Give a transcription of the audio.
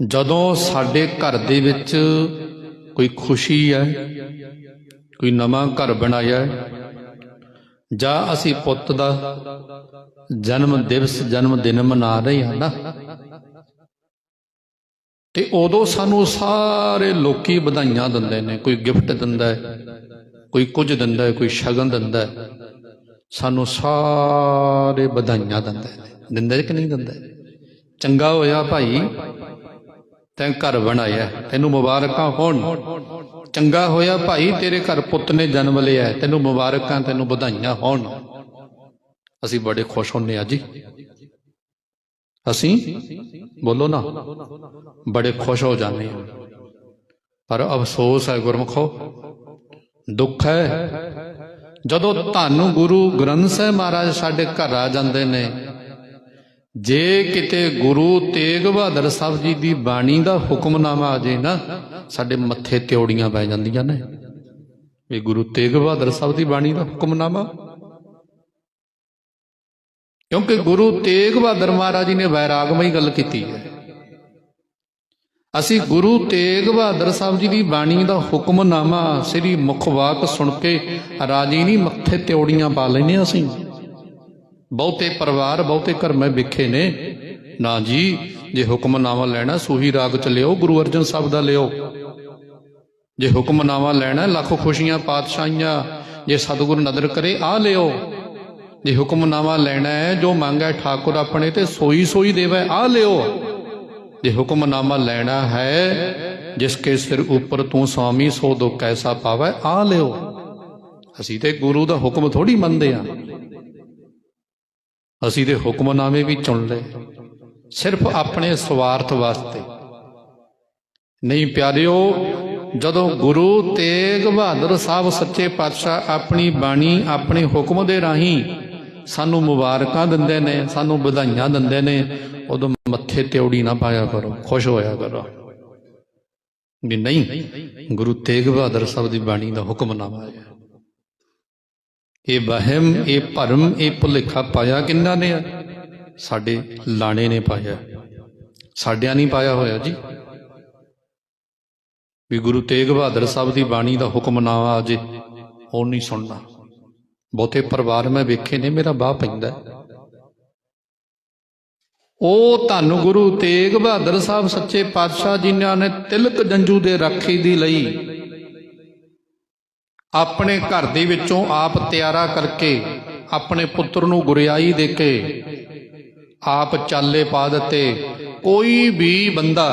ਜਦੋਂ ਸਾਡੇ ਘਰ ਦੇ ਵਿੱਚ ਕੋਈ ਖੁਸ਼ੀ ਹੈ ਕੋਈ ਨਵਾਂ ਘਰ ਬਣਾਇਆ ਹੈ ਜਾਂ ਅਸੀਂ ਪੁੱਤ ਦਾ ਜਨਮ ਦਿਵਸ, ਜਨਮ ਦਿਨ ਮਨਾ ਰਹੇ ਹਾਂ ਨਾ, ਤੇ ਉਦੋਂ ਸਾਨੂੰ ਸਾਰੇ ਲੋਕੀ ਵਧਾਈਆਂ ਦਿੰਦੇ ਨੇ, ਕੋਈ ਗਿਫਟ ਦਿੰਦਾ ਹੈ, ਕੋਈ ਕੁਝ ਦਿੰਦਾ ਹੈ, ਕੋਈ ਸ਼ਗਨ ਦਿੰਦਾ ਹੈ, ਸਾਨੂੰ ਸਾਰੇ ਵਧਾਈਆਂ ਦਿੰਦੇ ਨੇ। ਦਿੰਦਾ ਕਿ ਨਹੀਂ ਦਿੰਦਾ? ਚੰਗਾ ਹੋਇਆ ਭਾਈ। ਤੈਂ ਘਰ ਬਣਾਇਆ, ਤੈਨੂੰ ਮੁਬਾਰਕਾਂ ਹੋਣ। ਚੰਗਾ ਹੋਇਆ ਭਾਈ, ਤੇਰੇ ਘਰ ਪੁੱਤ ਨੇ ਜਨਮ ਲਿਆ, ਤੈਨੂੰ ਮੁਬਾਰਕਾਂ, ਤੈਨੂੰ ਵਧਾਈਆਂ ਹੋਣ। ਅਸੀਂ ਬੜੇ ਖੁਸ਼ ਹੁੰਨੇ ਆ ਜੀ। ਅਸੀਂ? ਬੋਲੋ ਨਾ। ਬੜੇ ਖੁਸ਼ ਹੋ ਜਾਂਦੇ ਹਾਂ ਪਰ ਅਫਸੋਸ ਹੈ ਗੁਰਮਖੋ, ਦੁੱਖ ਹੈ। ਜਦੋਂ ਤੁਹਾਨੂੰ ਗੁਰੂ ਗ੍ਰੰਥ ਸਾਹਿਬ ਮਹਾਰਾਜ ਸਾਡੇ ਘਰ ਆ ਜਾਂਦੇ ਨੇ ਜੇ ਕਿਤੇ ਗੁਰੂ ਤੇਗ ਬਹਾਦਰ ਸਾਹਿਬ ਜੀ ਦੀ ਬਾਣੀ ਦਾ ਹੁਕਮਨਾਮਾ ਆ ਜੇ ਨਾ, ਸਾਡੇ ਮੱਥੇ ਤਿਉੜੀਆਂ ਪੈ ਜਾਂਦੀਆਂ ਨੇ। ਇਹ ਗੁਰੂ ਤੇਗ ਬਹਾਦਰ ਸਾਹਿਬ ਦੀ ਬਾਣੀ ਦਾ ਹੁਕਮਨਾਮਾ। ਕਿਉਂਕਿ ਗੁਰੂ ਤੇਗ ਬਹਾਦਰ ਮਹਾਰਾਜ ਜੀ ਨੇ ਵੈਰਾਗਮਈ ਗੱਲ ਕੀਤੀ ਹੈ। ਅਸੀਂ ਗੁਰੂ ਤੇਗ ਬਹਾਦਰ ਸਾਹਿਬ ਜੀ ਦੀ ਬਾਣੀ ਦਾ ਹੁਕਮਨਾਮਾ, ਸ੍ਰੀ ਮੁਖਵਾਕ ਸੁਣ ਕੇ ਰਾਜੀ ਨਹੀਂ ਮੱਥੇ ਤਿਉੜੀਆਂ ਪਾ ਲੈਨੇ ਅਸੀਂ। ਬਹੁਤੇ ਪਰਿਵਾਰ, ਬਹੁਤੇ ਘਰ ਮੈਂ ਵਿਖੇ ਨੇ। ਨਾ ਜੀ, ਜੇ ਹੁਕਮਨਾਮਾ ਲੈਣਾ, ਸੂਹੀ ਰਾਗ ਚ ਲਿਓ, ਗੁਰੂ ਅਰਜਨ ਸਾਹਿਬ ਦਾ ਲਿਓ। ਜੇ ਹੁਕਮਨਾਮਾ ਲੈਣਾ, ਲੱਖ ਖੁਸ਼ੀਆਂ, ਪਾਤਸ਼ਾਹੀਆਂ, ਜੇ ਸਤਿਗੁਰ ਨਦਰ ਕਰੇ ਆ ਲਿਓ। ਜੇ ਹੁਕਮਨਾਮਾ ਲੈਣਾ ਹੈ, ਜੋ ਮੰਗੈ ਠਾਕੁਰ ਆਪਣੇ ਤੇ, ਸੋਈ ਸੋਈ ਦੇਵੈ ਆ ਲਿਓ। ਜੇ ਹੁਕਮਨਾਮਾ ਲੈਣਾ ਹੈ, ਜਿਸ ਕੇ ਸਿਰ ਉੱਪਰ ਤੂੰ ਸਵਾਮੀ, ਸੋ ਦੋ ਕੈਸਾ ਪਾਵੈ ਆ ਲਿਓ। ਅਸੀਂ ਤੇ ਗੁਰੂ ਦਾ ਹੁਕਮ ਥੋੜੀ ਮੰਨਦੇ ਆ। ਅਸੀਂ ਤੇ ਹੁਕਮਨਾਮੇ ਵੀ ਚੁਣ ਲਏ। ਸਿਰਫ ਆਪਣੇ ਸਵਾਰਥ ਵਾਸਤੇ। ਨਹੀਂ ਪਿਆਰਿਓ, ਜਦੋਂ ਗੁਰੂ ਤੇਗ ਬਹਾਦਰ ਸਾਹਿਬ ਸੱਚੇ ਪਾਤਸ਼ਾਹ ਆਪਣੀ ਬਾਣੀ, ਆਪਣੇ ਹੁਕਮ ਦੇ ਰਾਹੀਂ ਸਾਨੂੰ ਮੁਬਾਰਕਾਂ ਦਿੰਦੇ ਨੇ, ਸਾਨੂੰ ਵਧਾਈਆਂ ਦਿੰਦੇ ਨੇ, ਉਦੋਂ ਮੱਥੇ ਤਿਉੜੀ ਨਾ ਪਾਇਆ ਕਰੋ, ਖੁਸ਼ ਹੋਇਆ ਕਰੋ। ਵੀ ਨਹੀਂ, ਗੁਰੂ ਤੇਗ ਬਹਾਦਰ ਸਾਹਿਬ ਦੀ ਬਾਣੀ ਦਾ ਹੁਕਮਨਾਮਾ ਹੈ ਇਹ ਵਹਿਮ, ਇਹ ਭਰਮ, ਇਹ ਭੁਲੇਖਾ ਪਾਇਆ ਕਿੰਨਾ ਨੇ ਸਾਡੇ ਲਾਣੇ ਨੇ ਪਾਇਆ। ਸਾਡਿਆਂ ਨਹੀਂ ਪਾਇਆ ਹੋਇਆ ਜੀ। ਵੀ ਗੁਰੂ ਤੇਗ ਬਹਾਦਰ ਸਾਹਿਬ ਦੀ ਬਾਣੀ ਦਾ ਹੁਕਮਨਾਮਾ ਆ ਜੇ, ਉਹ ਨਹੀਂ ਸੁਣਨਾ। ਬਹੁਤੇ ਪਰਿਵਾਰ ਮੈਂ ਵੇਖੇ ਨੇ, ਮੇਰਾ ਬਾਹ ਪੈਂਦਾ। ਹੈ। ਉਹ ਧੰਨ ਗੁਰੂ ਤੇਗ ਬਹਾਦਰ ਸਾਹਿਬ, ਸੱਚੇ ਪਾਤਸ਼ਾਹ ਜਿਨ੍ਹਾਂ ਨੇ ਤਿਲਕ ਜੰਜੂ ਦੇ ਰਾਖੀ ਦੀ ਲਈ ਆਪਣੇ ਘਰ ਦੇ ਵਿੱਚੋਂ ਆਪ ਤਿਆਰਾ ਕਰਕੇ ਆਪਣੇ ਪੁੱਤਰ ਨੂੰ ਗੁਰਿਆਈ ਦੇ ਕੇ ਆਪ ਚਾਲੇ ਪਾ ਦਿੱਤੇ। ਕੋਈ ਵੀ ਬੰਦਾ